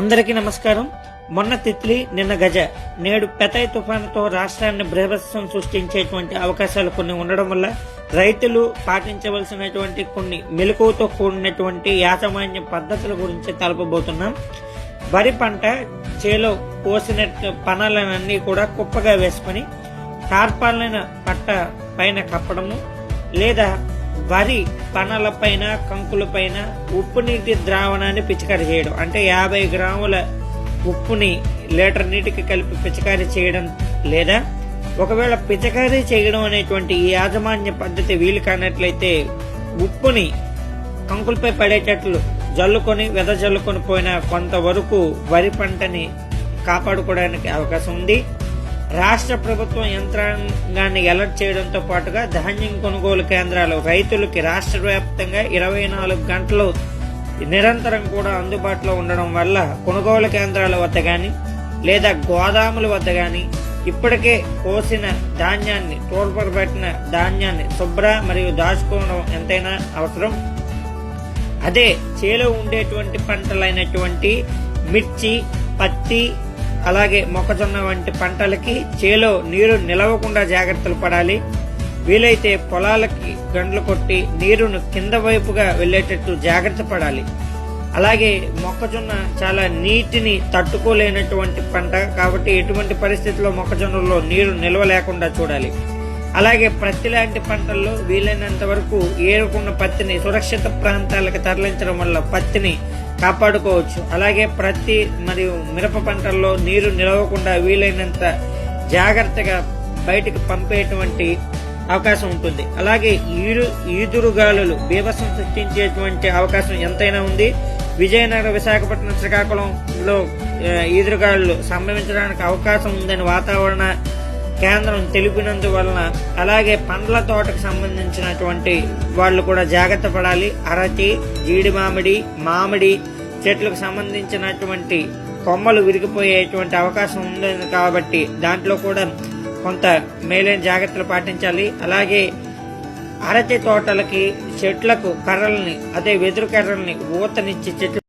అందరికీ నమస్కారం. మొన్న తిత్లి నిన్న గజ. నేడు పెతై తుఫానుతో రాష్ట్రాన్ని బీభత్సం సృష్టించేటువంటి అవకాశాలు కొన్ని ఉండడం వల్ల రైతులు పాటించవలసినటువంటి కొన్ని మెలకువతో కూడినటువంటి యాజమాన్య పద్ధతుల గురించి తలపబోతున్నాం. వరి పంట చేలో కోసిన పనాలన్నీ కూడా కుప్పగా వేసుకొని టార్పాలైన పట్ట పైన కప్పడము లేదా వరి పనలపైన కంకులపైన ఉప్పు నీటి ద్రావణాన్ని పిచికారి చేయడం. అంటే యాభై గ్రాముల ఉప్పుని లీటర్ నీటికి కలిపి పిచికారి చేయడం లేదా? ఒకవేళ పిచికారీ చేయడం అనేటువంటి ఈ యాజమాన్య పద్ధతి వీలు కానట్లయితే ఉప్పుని కంకులపై పడేటట్లు జల్లుకొని వెద జల్లుకొని పోయిన కొంతవరకు వరి పంటని కాపాడుకోవడానికి అవకాశం ఉంది. రాష్ట్ర ప్రభుత్వం యంత్రాంగాన్ని అలర్ట్ చేయడంతో పాటుగా ధాన్యం కొనుగోలు కేంద్రాలు రైతులకి రాష్ట్ర వ్యాప్తంగా ఇరవై నాలుగు గంటలు నిరంతరం కూడా అందుబాటులో ఉండడం వల్ల కొనుగోలు కేంద్రాల వద్ద కానీ లేదా గోదాముల వద్ద కానీ ఇప్పటికే కోసిన ధాన్యాన్ని తోడ్పడబెట్టిన ధాన్యాన్ని శుభ్ర మరియు దాచుకోవడం ఎంతైనా అవసరం. అదే చేలో ఉండేటువంటి పంటలైనటువంటి మిర్చి పత్తి అలాగే మొక్కజొన్న వంటి పంటలకి చేలో నీరు నిలవకుండా జాగ్రత్తలు పడాలి. వీలైతే పొలాలకి గండ్లు కొట్టి నీరును కింద వైపుగా వెళ్ళేటట్టు జాగ్రత్త పడాలి. అలాగే మొక్కజొన్న చాలా నీటిని తట్టుకోలేనటువంటి పంట కాబట్టి ఎటువంటి పరిస్థితుల్లో మొక్కజొన్నలో నీరు నిల్వ లేకుండా చూడాలి. అలాగే పత్తి లాంటి పంటల్లో వీలైనంత వరకు ఏరుకున్న పత్తిని సురక్షిత ప్రాంతాలకు తరలించడం వల్ల పత్తిని కాపాడుకోవచ్చు. అలాగే ప్రతి మరియు మిరప పంటల్లో నీరు నిలవకుండా వీలైనంత జాగ్రత్తగా బయటకు పంపేటువంటి అవకాశం ఉంటుంది. అలాగే ఈరు ఈదురుగాలులు బీభత్సం సృష్టించేటువంటి అవకాశం ఎంతైనా ఉంది. విజయనగరం విశాఖపట్నం శ్రీకాకుళంలో ఈదురుగాలు ఈదురుగాలులు సంభవించడానికి అవకాశం ఉందని వాతావరణ కేంద్రం తెలిపినందువలన అలాగే పండ్ల తోటకు సంబంధించినటువంటి వాళ్ళు కూడా జాగ్రత్త పడాలి. అరటి జీడి మామిడి మామిడి చెట్లకు సంబంధించినటువంటి కొమ్మలు విరిగిపోయేటువంటి అవకాశం ఉంది కాబట్టి దాంట్లో కూడా కొంత మేలైన జాగ్రత్తలు పాటించాలి. అలాగే అరటి తోటలకి చెట్లకు కర్రల్ని అదే వెదురు కర్రల్ని ఊతనిచ్చి చెట్లు